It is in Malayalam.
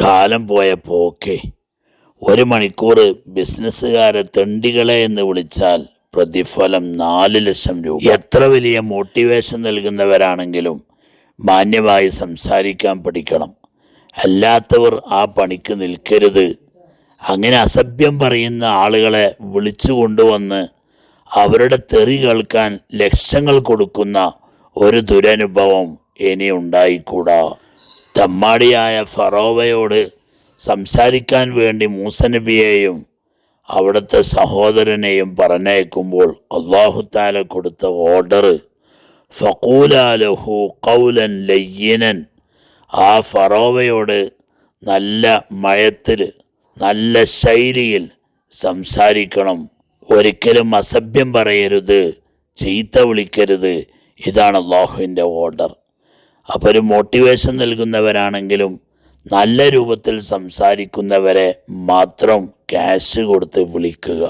കാലം പോയ പോക്കെ ഒരു മണിക്കൂർ ബിസിനസ്സുകാരെ തെണ്ടികളെ എന്ന് വിളിച്ചാൽ പ്രതിഫലം നാല് ലക്ഷം രൂപ. എത്ര വലിയ മോട്ടിവേഷൻ നൽകുന്നവരാണെങ്കിലും മാന്യമായി സംസാരിക്കാൻ പഠിക്കണം. അല്ലാത്തവർ ആ പണിക്ക് നിൽക്കരുത്. അങ്ങനെ അസഭ്യം പറയുന്ന ആളുകളെ വിളിച്ചു കൊണ്ടുവന്ന് അവരുടെ തെറി കേൾക്കാൻ ലക്ഷങ്ങൾ കൊടുക്കുന്ന ഒരു ദുരനുഭവം ഇനി ഉണ്ടായിക്കൂടാ. തമ്മാടിയായ ഫറോവയോട് സംസാരിക്കാൻ വേണ്ടി മൂസനബിയെയും അവിടുത്തെ സഹോദരനെയും പറഞ്ഞയക്കുമ്പോൾ അള്ളാഹുത്താല കൊടുത്ത ഓർഡർ ഫക്കൂലാലഹു കൗലൻ ലയ്യനൻ. ആ ഫറോവയോട് നല്ല മയത്തിൽ നല്ല ശൈലിയിൽ സംസാരിക്കണം. ഒരിക്കലും അസഭ്യം പറയരുത് ചീത്ത വിളിക്കരുത്. ഇതാണ് അള്ളാഹുവിന്റെ ഓർഡർ. അപ്പോൾ ഒരു മോട്ടിവേഷൻ നൽകുന്നവരാണെങ്കിലും നല്ല രൂപത്തിൽ സംസാരിക്കുന്നവരെ മാത്രം ക്യാഷ് കൊടുത്ത് വിളിക്കുക.